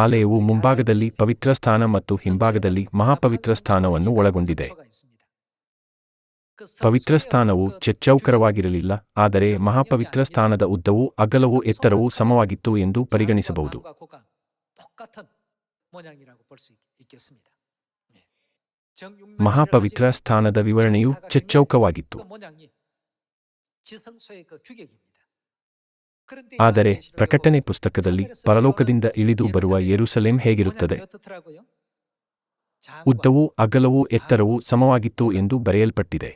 ಆಲಯವು ಮುಂಭಾಗದಲ್ಲಿ ಪವಿತ್ರ ಸ್ಥಾನ ಮತ್ತು ಹಿಂಭಾಗದಲ್ಲಿ ಮಹಾಪವಿತ್ರ ಸ್ಥಾನವನ್ನು ಒಳಗೊಂಡಿದೆ. ಪವಿತ್ರ ಸ್ಥಾನವು ಚೆಚ್ಚೌಕರವಾಗಿರಲಿಲ್ಲ, ಆದರೆ ಮಹಾಪವಿತ್ರ ಸ್ಥಾನದ ಉದ್ದವು ಅಗಲವೂ ಎತ್ತರವೂ ಸಮವಾಗಿತ್ತು ಎಂದು ಪರಿಗಣಿಸಬಹುದು. ಮಹಾಪವಿತ್ರ ಸ್ಥಾನದ ವಿವರಣೆಯು ಚೆಚ್ಚೌಕವಾಗಿತ್ತು. ಆದರೆ ಪ್ರಕಟಣೆ ಪುಸ್ತಕದಲ್ಲಿ ಪರಲೋಕದಿಂದ ಇಳಿದು ಬರುವ ಯೆರೂಸಲೇಮ್ ಹೇಗಿರುತ್ತದೆ? ಉದ್ದವೂ ಅಗಲವೂ ಎತ್ತರವೂ ಸಮವಾಗಿತ್ತು ಎಂದು ಬರೆಯಲ್ಪಟ್ಟಿದೆ.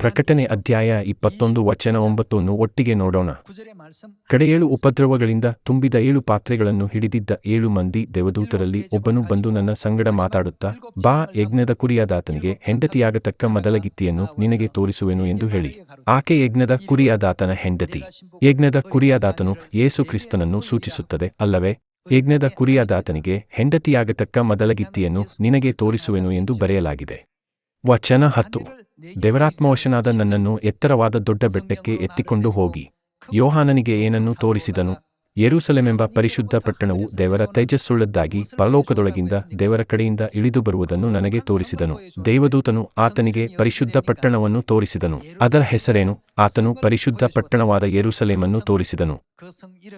ಪ್ರಕಟಣೆ ಅಧ್ಯಾಯ ಇಪ್ಪತ್ತೊಂದು ವಚನ ಒಂಬತ್ತನ್ನು ಒಟ್ಟಿಗೆ ನೋಡೋಣ. ಕಡೆ ಏಳು ಉಪದ್ರವಗಳಿಂದ ತುಂಬಿದ ಏಳು ಪಾತ್ರೆಗಳನ್ನು ಹಿಡಿದಿದ್ದ ಏಳು ಮಂದಿ ದೇವದೂತರಲ್ಲಿ ಒಬ್ಬನು ಬಂದು ನನ್ನ ಸಂಗಡ ಮಾತಾಡುತ್ತಾ, ಬಾ, ಯಜ್ಞದ ಕುರಿಯಾದಾತನಿಗೆ ಹೆಂಡತಿಯಾಗತಕ್ಕ ಮದಲಗಿತ್ತಿಯನ್ನು ನಿನಗೆ ತೋರಿಸುವೆನು ಎಂದು ಹೇಳಿ. ಆಕೆ ಯಜ್ಞದ ಕುರಿಯಾದಾತನ ಹೆಂಡತಿ. ಯಜ್ಞದ ಕುರಿಯಾದಾತನು ಯೇಸು ಕ್ರಿಸ್ತನನ್ನು ಸೂಚಿಸುತ್ತದೆ, ಅಲ್ಲವೇ, ಯಜ್ಞದ ಕುರಿಯಾದಾತನಿಗೆ ಹೆಂಡತಿಯಾಗತಕ್ಕ ಮದಲಗಿತ್ತಿಯನ್ನು ನಿನಗೆ ತೋರಿಸುವೆನು ಎಂದು ಬರೆಯಲಾಗಿದೆ. ವಚನ ಹತ್ತು. ದೇವರಾತ್ಮವಶನಾದ ನನ್ನನ್ನು ಎತ್ತರವಾದ ದೊಡ್ಡ ಬೆಟ್ಟಕ್ಕೆ ಎತ್ತಿಕೊಂಡು ಹೋಗಿ. ಯೋಹಾನನಿಗೆ ಏನನ್ನು ತೋರಿಸಿದನು? ಯೆರೂಸಲೆಮೆಂಬ ಪರಿಶುದ್ಧ ಪಟ್ಟಣವು ದೇವರ ತೇಜಸ್ಸುಳ್ಳದ್ದಾಗಿ ಪರಲೋಕದೊಳಗಿಂದ ದೇವರ ಕಡೆಯಿಂದ ಇಳಿದು ಬರುವುದನ್ನು ನನಗೆ ತೋರಿಸಿದನು. ದೇವದೂತನು ಆತನಿಗೆ ಪರಿಶುದ್ಧ ಪಟ್ಟಣವನ್ನು ತೋರಿಸಿದನು. ಅದರ ಹೆಸರೇನು? ಆತನು ಪರಿಶುದ್ಧ ಪಟ್ಟಣವಾದ ಯೆರೂಸಲೇಮನ್ನು ತೋರಿಸಿದನು.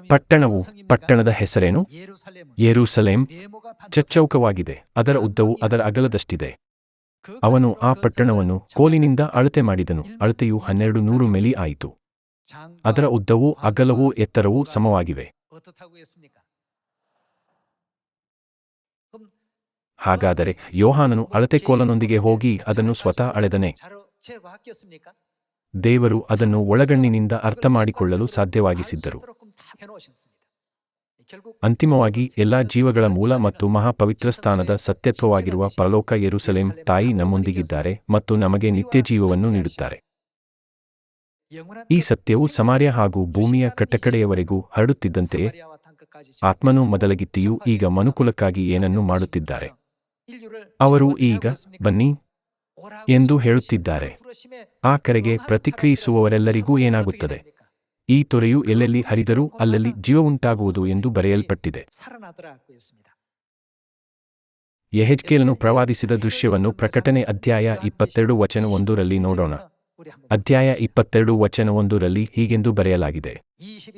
ಪಟ್ಟಣವು ಪಟ್ಟಣದ ಹೆಸರೇನು? ಯೆರೂಸಲೇಮ್ ಚಚ್ಚೌಕವಾಗಿದೆ. ಅದರ ಉದ್ದವು ಅದರ ಅಗಲದಷ್ಟಿದೆ. ಅವನು ಆ ಪಟ್ಟಣವನ್ನು ಕೋಲಿನಿಂದ ಅಳತೆ ಮಾಡಿದನು. ಅಳತೆಯು ಹನ್ನೆರಡು ನೂರು ಮೆಲಿ ಆಯಿತು. ಅದರ ಉದ್ದವೂ ಅಗಲವೂ ಎತ್ತರವೂ ಸಮವಾಗಿವೆ. ಹಾಗಾದರೆ ಯೋಹಾನನು ಅಳತೆ ಕೋಲನೊಂದಿಗೆ ಹೋಗಿ ಅದನ್ನು ಸ್ವತಃ ಅಳೆದನೆ. ದೇವರು ಅದನ್ನು ಒಳಗಣ್ಣಿನಿಂದ ಅರ್ಥಮಾಡಿಕೊಳ್ಳಲು ಸಾಧ್ಯವಾಗಿಸಿದ್ದರು. ಅಂತಿಮವಾಗಿ ಎಲ್ಲಾ ಜೀವಗಳ ಮೂಲ ಮತ್ತು ಮಹಾಪವಿತ್ರ ಸ್ಥಾನದ ಸತ್ಯತ್ವವಾಗಿರುವ ಪರಲೋಕ ಯೆರೂಸಲೇಂ ತಾಯಿ ನಮ್ಮೊಂದಿಗಿದ್ದಾರೆ ಮತ್ತು ನಮಗೆ ನಿತ್ಯ ಜೀವವನ್ನು ನೀಡುತ್ತಾರೆ. ಈ ಸತ್ಯವು ಸಮಾರ್ಯ ಹಾಗೂ ಭೂಮಿಯ ಕಟ್ಟಕಡೆಯವರೆಗೂ ಹರಡುತ್ತಿದ್ದಂತೆಯೇ ಆತ್ಮನು ಮೊದಲಗಿತ್ತಿಯೂ ಈಗ ಮನುಕುಲಕ್ಕಾಗಿ ಏನನ್ನು ಮಾಡುತ್ತಿದ್ದಾರೆ. ಅವರು ಈಗ ಬನ್ನಿ ಎಂದು ಹೇಳುತ್ತಿದ್ದಾರೆ. ಆ ಕರೆಗೆ ಪ್ರತಿಕ್ರಿಯಿಸುವವರೆಲ್ಲರಿಗೂ ಏನಾಗುತ್ತದೆ? ಈ ತೊರೆಯು ಎಲ್ಲೆಲ್ಲಿ ಹರಿದರೂ ಅಲ್ಲಲ್ಲಿ ಜೀವವುಂಟಾಗುವುದು ಎಂದು ಬರೆಯಲ್ಪಟ್ಟಿದೆ. ಯಹೆಜ್ಕೇಲನು ಪ್ರವಾದಿಸಿದ ದೃಶ್ಯವನ್ನು ಪ್ರಕಟಣೆ ಅಧ್ಯಾಯ ಇಪ್ಪತ್ತೆರಡು ವಚನ ಒಂದರಲ್ಲಿ ನೋಡೋಣ. ಅಧ್ಯಾಯ ಇಪ್ಪತ್ತೆರಡು ವಚನ ಒಂದರಲ್ಲಿ ಹೀಗೆಂದು ಬರೆಯಲಾಗಿದೆ.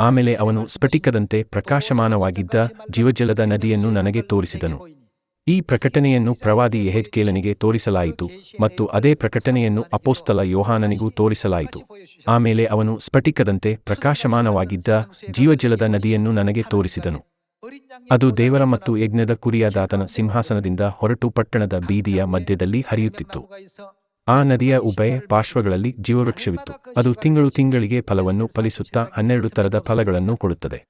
ಆಮೇಲೆ ಅವನು ಸ್ಫಟಿಕದಂತೆ ಪ್ರಕಾಶಮಾನವಾಗಿದ್ದ ಜೀವಜಲದ ನದಿಯನ್ನು ನನಗೆ ತೋರಿಸಿದನು. ಈ ಪ್ರಕಟಣೆಯನ್ನು ಪ್ರವಾದಿ ಯೆಹೆಜ್ಕೇಲನಿಗೆ ತೋರಿಸಲಾಯಿತು ಮತ್ತು ಅದೇ ಪ್ರಕಟಣೆಯನ್ನು ಅಪೋಸ್ತಲ ಯೋಹಾನನಿಗೂ ತೋರಿಸಲಾಯಿತು. ಆಮೇಲೆ ಅವನು ಸ್ಫಟಿಕದಂತೆ ಪ್ರಕಾಶಮಾನವಾಗಿದ್ದ ಜೀವಜಲದ ನದಿಯನ್ನು ನನಗೆ ತೋರಿಸಿದನು. ಅದು ದೇವರ ಮತ್ತು ಯಜ್ಞದ ಕುರಿಯಾದಾತನ ಸಿಂಹಾಸನದಿಂದ ಹೊರಟು ಪಟ್ಟಣದ ಬೀದಿಯ ಮಧ್ಯದಲ್ಲಿ ಹರಿಯುತ್ತಿತ್ತು. ಆ ನದಿಯ ಉಭಯ ಪಾರ್ಶ್ವಗಳಲ್ಲಿ ಜೀವವೃಕ್ಷವಿತ್ತು. ಅದು ತಿಂಗಳು ತಿಂಗಳಿಗೆ ಫಲವನ್ನು ಫಲಿಸುತ್ತಾ ಹನ್ನೆರಡು ತರದ ಫಲಗಳನ್ನು ಕೊಡುತ್ತದೆ.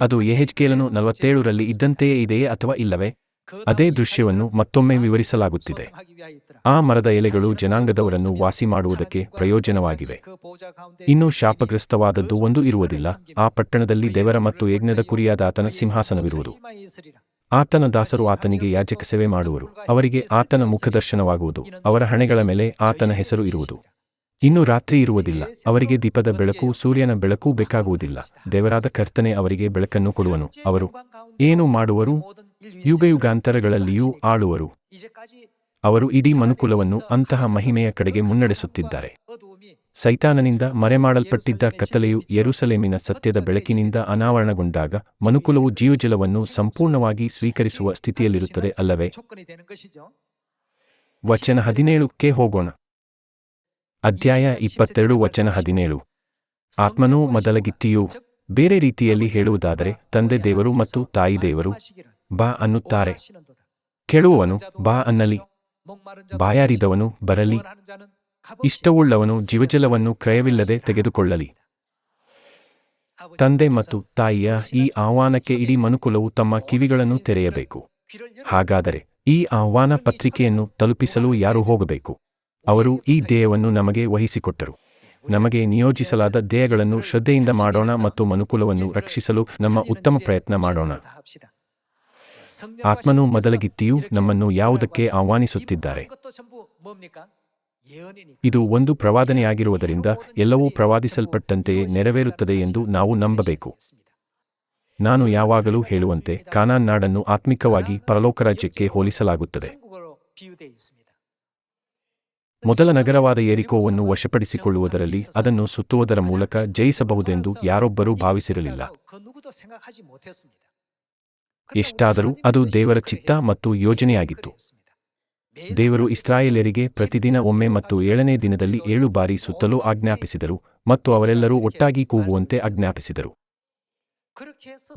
ಅದು ಯೆಹೆಜ್ಕೇಲನು ನಲವತ್ತೇಳರಲ್ಲಿ ಇದ್ದಂತೆಯೇ ಇದೆಯೇ ಅಥವಾ ಇಲ್ಲವೇ? ಅದೇ ದೃಶ್ಯವನ್ನು ಮತ್ತೊಮ್ಮೆ ವಿವರಿಸಲಾಗುತ್ತಿದೆ. ಆ ಮರದ ಎಲೆಗಳು ಜನಾಂಗದವರನ್ನು ವಾಸಿ ಮಾಡುವುದಕ್ಕೆ ಪ್ರಯೋಜನವಾಗಿವೆ. ಇನ್ನು ಶಾಪಗ್ರಸ್ತವಾದದ್ದು ಒಂದು ಇರುವುದಿಲ್ಲ. ಆ ಪಟ್ಟಣದಲ್ಲಿ ದೇವರ ಮತ್ತು ಯಜ್ಞದ ಕುರಿಯಾದ ಆತನ ಸಿಂಹಾಸನವಿರುವುದು. ಆತನ ದಾಸರು ಆತನಿಗೆ ಯಾಜಕ ಸೇವೆ ಮಾಡುವರು. ಅವರಿಗೆ ಆತನ ಮುಖದರ್ಶನವಾಗುವುದು. ಅವರ ಹಣೆಗಳ ಮೇಲೆ ಆತನ ಹೆಸರು ಇರುವುದು. ಇನ್ನು ರಾತ್ರಿ ಇರುವುದಿಲ್ಲ. ಅವರಿಗೆ ದೀಪದ ಬೆಳಕು, ಸೂರ್ಯನ ಬೆಳಕು ಬೇಕಾಗುವುದಿಲ್ಲ. ದೇವರಾದ ಕರ್ತನೆ ಅವರಿಗೆ ಬೆಳಕನ್ನು ಕೊಡುವನು. ಅವರು ಏನು ಮಾಡುವರು? ಯುಗಯುಗಾಂತರಗಳಲ್ಲಿಯೂ ಆಳುವರು. ಅವರು ಇಡೀ ಮನುಕುಲವನ್ನು ಅಂತಹ ಮಹಿಮೆಯ ಕಡೆಗೆ ಮುನ್ನಡೆಸುತ್ತಿದ್ದಾರೆ. ಸೈತಾನನಿಂದ ಮರೆಮಾಡಲ್ಪಟ್ಟಿದ್ದ ಕತ್ತಲೆಯು ಯರುಸಲೇಮಿನ ಸತ್ಯದ ಬೆಳಕಿನಿಂದ ಅನಾವರಣಗೊಂಡಾಗ ಮನುಕುಲವು ಜೀವಜಲವನ್ನು ಸಂಪೂರ್ಣವಾಗಿ ಸ್ವೀಕರಿಸುವ ಸ್ಥಿತಿಯಲ್ಲಿರುತ್ತದೆ ಅಲ್ಲವೇ? ವಚನ ಹದಿನೇಳಕ್ಕೆ ಹೋಗೋಣ. ಅಧ್ಯಾಯ ಇಪ್ಪತ್ತೆರಡು, ವಚನ ಹದಿನೇಳು. ಆತ್ಮನೂ ಮೊದಲಗಿತ್ತಿಯೂ ಬೇರೆ ರೀತಿಯಲ್ಲಿ ಹೇಳುವುದಾದರೆ, ತಂದೆ ದೇವರು ಮತ್ತು ತಾಯಿ ದೇವರು ಬಾ ಅನ್ನುತ್ತಾರೆ. ಕೆಳುವವನು ಬಾ ಅನ್ನಲಿ, ಬಾಯಾರಿದವನು ಬರಲಿ, ಇಷ್ಟವುಳ್ಳವನು ಜೀವಜಲವನ್ನು ಕ್ರಯವಿಲ್ಲದೆ ತೆಗೆದುಕೊಳ್ಳಲಿ. ತಂದೆ ಮತ್ತು ತಾಯಿಯ ಈ ಆಹ್ವಾನಕ್ಕೆ ಇಡೀ ಮನುಕುಲವು ತಮ್ಮ ಕಿವಿಗಳನ್ನು ತೆರೆಯಬೇಕು. ಹಾಗಾದರೆ ಈ ಆಹ್ವಾನ ಪತ್ರಿಕೆಯನ್ನು ತಲುಪಿಸಲು ಯಾರು ಹೋಗಬೇಕು? ಅವರು ಈ ಧ್ಯೇಯವನ್ನು ನಮಗೆ ವಹಿಸಿಕೊಟ್ಟರು. ನಮಗೆ ನಿಯೋಜಿಸಲಾದ ಧ್ಯೇಯಗಳನ್ನು ಶ್ರದ್ಧೆಯಿಂದ ಮಾಡೋಣ ಮತ್ತು ಮನುಕುಲವನ್ನು ರಕ್ಷಿಸಲು ನಮ್ಮ ಉತ್ತಮ ಪ್ರಯತ್ನ ಮಾಡೋಣ. ಆತ್ಮನು ಮೊದಲಗಿತ್ತಿಯು ನಮ್ಮನ್ನು ಯಾವುದಕ್ಕೆ ಆಹ್ವಾನಿಸುತ್ತಿದ್ದಾರೆ? ಇದು ಒಂದು ಪ್ರವಾದನೆಯಾಗಿರುವುದರಿಂದ ಎಲ್ಲವೂ ಪ್ರವಾದಿಸಲ್ಪಟ್ಟಂತೆಯೇ ನೆರವೇರುತ್ತದೆ ಎಂದು ನಾವು ನಂಬಬೇಕು. ನಾನು ಯಾವಾಗಲೂ ಹೇಳುವಂತೆ ಕಾನಾನ್ ನಾಡನ್ನು ಆತ್ಮಿಕವಾಗಿ ಪರಲೋಕ ರಾಜ್ಯಕ್ಕೆ ಹೋಲಿಸಲಾಗುತ್ತದೆ. ಮೊದಲ ನಗರವಾದ ಏರಿಕೋವನ್ನು ವಶಪಡಿಸಿಕೊಳ್ಳುವುದರಲ್ಲಿ ಅದನ್ನು ಸುತ್ತುವುದರ ಮೂಲಕ ಜಯಿಸಬಹುದೆಂದು ಯಾರೊಬ್ಬರೂ ಭಾವಿಸಿರಲಿಲ್ಲ. ಎಷ್ಟಾದರೂ ಅದು ದೇವರ ಚಿತ್ತ ಮತ್ತು ಯೋಜನೆಯಾಗಿತ್ತು. ದೇವರು ಇಸ್ರಾಯೇಲರಿಗೆ ಪ್ರತಿದಿನ ಒಮ್ಮೆ ಮತ್ತು ಏಳನೇ ದಿನದಲ್ಲಿ ಏಳು ಬಾರಿ ಸುತ್ತಲೂ ಆಜ್ಞಾಪಿಸಿದರು ಮತ್ತು ಅವರೆಲ್ಲರೂ ಒಟ್ಟಾಗಿ ಕೂಗುವಂತೆ ಆಜ್ಞಾಪಿಸಿದರು.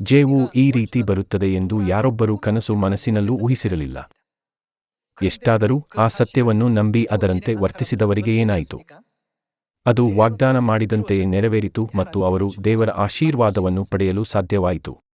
ಜೇವು ಈ ರೀತಿ ಬರುತ್ತದೆ ಎಂದು ಯಾರೊಬ್ಬರೂ ಕನಸು ಮನಸ್ಸಿನಲ್ಲೂ ಊಹಿಸಿರಲಿಲ್ಲ. ಎಷ್ಟಾದರೂ ಆ ಸತ್ಯವನ್ನು ನಂಬಿ ಅದರಂತೆ ವರ್ತಿಸಿದವರಿಗೆ ಏನಾಯಿತು? ಅದು ವಾಗ್ದಾನ ಮಾಡಿದಂತೆಯೇ ನೆರವೇರಿತು ಮತ್ತು ಅವರು ದೇವರ ಆಶೀರ್ವಾದವನ್ನು ಪಡೆಯಲು ಸಾಧ್ಯವಾಯಿತು.